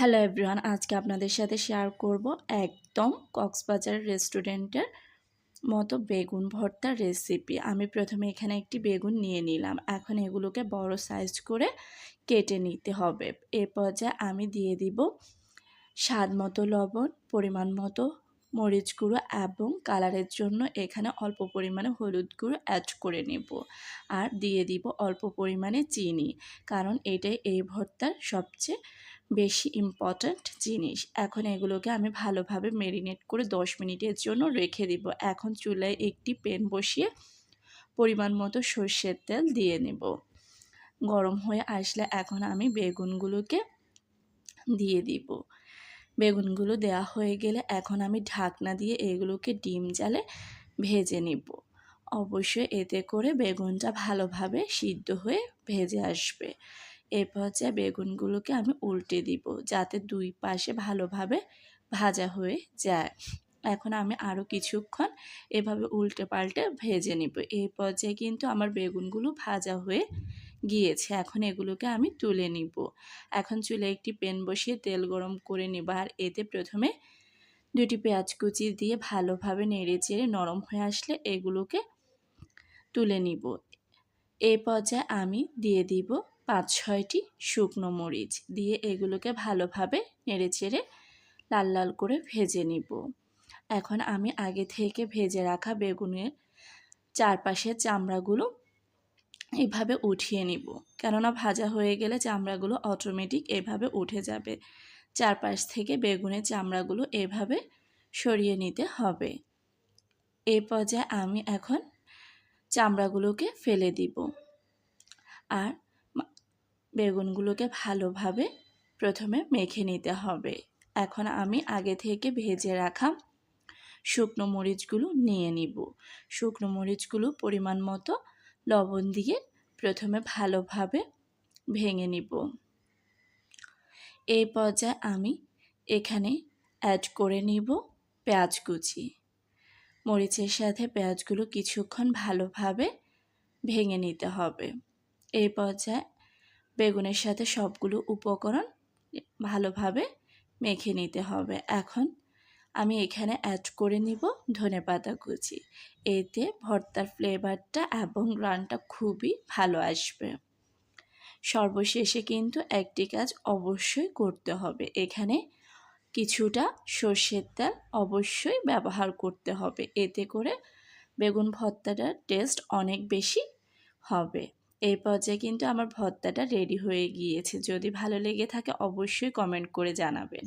Hello everyone আজকে আপনাদের সাথে শেয়ার করব একদম কক্সবাজার রেস্টুরেন্টের মতো বেগুন ভর্তার রেসিপি আমি প্রথমে এখানে একটি বেগুন নিয়ে নিলাম। এখন এগুলোকে বড় সাইজ করে কেটে নিতে হবে। এর পর্যায়ে আমি দিয়ে দিব স্বাদ মতো লবণ, পরিমাণ মতো মরিচ গুঁড়ো এবং কালারের জন্য এখানে অল্প পরিমাণে হলুদ গুঁড়ো অ্যাড করে নেব। আর দিয়ে দিব অল্প পরিমাণে চিনি, কারণ এটাই এই ভর্তার সবচেয়ে বেশি ইম্পর্ট্যান্ট জিনিস। এখন এগুলোকে আমি ভালোভাবে মেরিনেট করে দশ মিনিটের জন্য রেখে দিব। এখন চুলায় একটি পেন বসিয়ে পরিমাণ মতো সর্ষের তেল দিয়ে নেব। গরম হয়ে আসলে এখন আমি বেগুনগুলোকে দিয়ে দিব। বেগুনগুলো দেওয়া হয়ে গেলে এখন আমি ঢাকনা দিয়ে এগুলোকে ডিম জালে ভেজে নিব। অবশ্যই এতে করে বেগুনটা ভালোভাবে সিদ্ধ হয়ে ভেজে আসবে। এ পর্যায়ে বেগুনগুলোকে আমি উল্টে দিব যাতে দুই পাশে ভালোভাবে ভাজা হয়ে যায়। এখন আমি আরও কিছুক্ষণ এভাবে উল্টে পাল্টে ভেজে নিব। এই পর্যায়ে কিন্তু আমার বেগুনগুলো ভাজা হয়ে গিয়েছে। এখন এগুলোকে আমি তুলে নিব। এখন চুলে একটি প্যান বসিয়ে তেল গরম করে নেব আর এতে প্রথমে দুটি পেঁয়াজ কুচি দিয়ে ভালোভাবে নেড়ে চেড়ে নরম হয়ে আসলে এগুলোকে তুলে নিব। এই পর্যায়ে আমি দিয়ে দিব পাঁচ ছয়টি শুকনো মরিচ দিয়ে এগুলোকে ভালোভাবে নেড়ে চেড়ে লাল লাল করে ভেজে নিব। এখন আমি আগে থেকে ভেজে রাখা বেগুনের চারপাশের চামড়াগুলো এভাবে উঠিয়ে নিব। কেননা ভাজা হয়ে গেলে চামড়াগুলো অটোমেটিক এভাবে উঠে যাবে। চারপাশ থেকে বেগুনের চামড়াগুলো এভাবে সরিয়ে নিতে হবে। এই পর্যায়ে আমি এখন চামড়াগুলোকে ফেলে দিব। আর বেগুনগুলোকে ভালোভাবে প্রথমে মেখে নিতে হবে। এখন আমি আগে থেকে ভেজে রাখা শুকনো মরিচগুলো নিয়ে নিব। শুকনো মরিচগুলো পরিমাণ মতো লবণ দিয়ে প্রথমে ভালোভাবে ভেঙে নিব। এই পর্যায়ে আমি এখানে অ্যাড করে নিব পেঁয়াজ কুচি। মরিচের সাথে পেঁয়াজগুলো কিছুক্ষণ ভালোভাবে ভেঙে নিতে হবে। এই পর্যায়ে বেগুনের সাথে সবগুলো উপকরণ ভালোভাবে মেখে নিতে হবে। এখন আমি এখানে অ্যাড করে নিব ধনে পাতা কুচি। এতে ভর্তার ফ্লেভারটা এবং গ্রানটা খুবই ভালো আসবে। সর্বশেষে কিন্তু একটি কাজ অবশ্যই করতে হবে। এখানে কিছুটা সর্ষের তেল অবশ্যই ব্যবহার করতে হবে। এতে করে বেগুন ভর্তাটার টেস্ট অনেক বেশি হবে। এই পর্যায়ে কিন্তু আমার ভর্তাটা রেডি হয়ে গিয়েছে। যদি ভালো লেগে থাকে অবশ্যই কমেন্ট করে জানাবেন।